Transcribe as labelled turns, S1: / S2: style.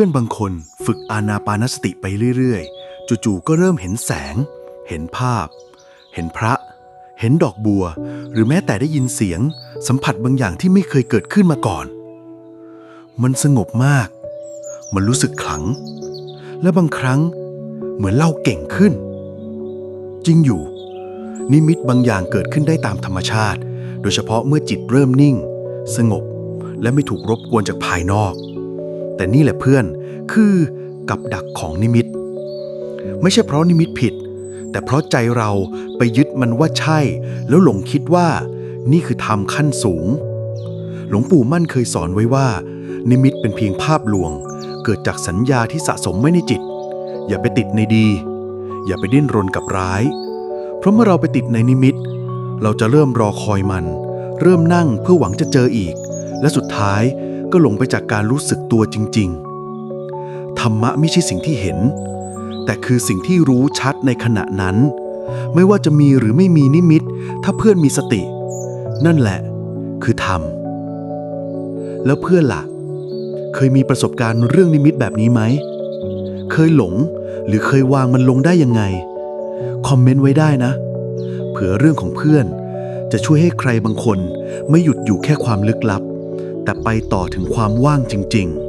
S1: พื่อนบางคนฝึกอานาปานสติไปเรื่อยๆ จู่ๆก็เริ่มเห็นแสง เห็นภาพ เห็นพระ เห็นดอกบัว หรือแม้แต่ได้ยินเสียง สัมผัสบางอย่างที่ไม่เคยเกิดขึ้นมาก่อน มันสงบมาก มันรู้สึกขลัง และบางครั้งเหมือนเล่าเก่งขึ้น จริงอยู่ นิมิตบางอย่างเกิดขึ้นได้ตามธรรมชาติ โดยเฉพาะเมื่อจิตเริ่มนิ่ง สงบ และไม่ถูกรบกวนจากภายนอก แต่นี่แหละเพื่อนคือกับดักของนิมิต ไม่ใช่เพราะนิมิตผิด แต่เพราะใจเราไปยึดมันว่าใช่ แล้วหลงคิดว่า นี่คือธรรมขั้นสูง หลวงปู่มั่นเคยสอนไว้ว่า นิมิตเป็นเพียงภาพลวง เกิดจากสัญญาที่สะสมไว้ในจิต อย่าไปติดในดี อย่าไปดิ้นรนกับร้าย เพราะเมื่อเราไปติดในนิมิต เราจะเริ่มรอคอยมัน เริ่มนั่งเพื่อหวังจะเจออีก และสุดท้าย ก็หลงไปจากการรู้สึกตัวจริง ๆ ธรรมะไม่ใช่สิ่งที่เห็น แต่คือสิ่งที่รู้ชัดในขณะนั้น ไม่ว่าจะมีหรือไม่มีนิมิต ถ้าเพื่อนมีสติ นั่นแหละ คือธรรม แล้วเพื่อนล่ะ เคยมีประสบการณ์เรื่องนิมิตแบบนี้ไหม เคยหลงหรือเคยวางมันลงได้ยังไง คอมเมนต์ไว้ได้นะ เผื่อเรื่องของเพื่อนจะช่วยให้ใครบางคนไม่หยุดอยู่แค่ความลึกลับ แต่ไปต่อถึงความว่างจริง ๆ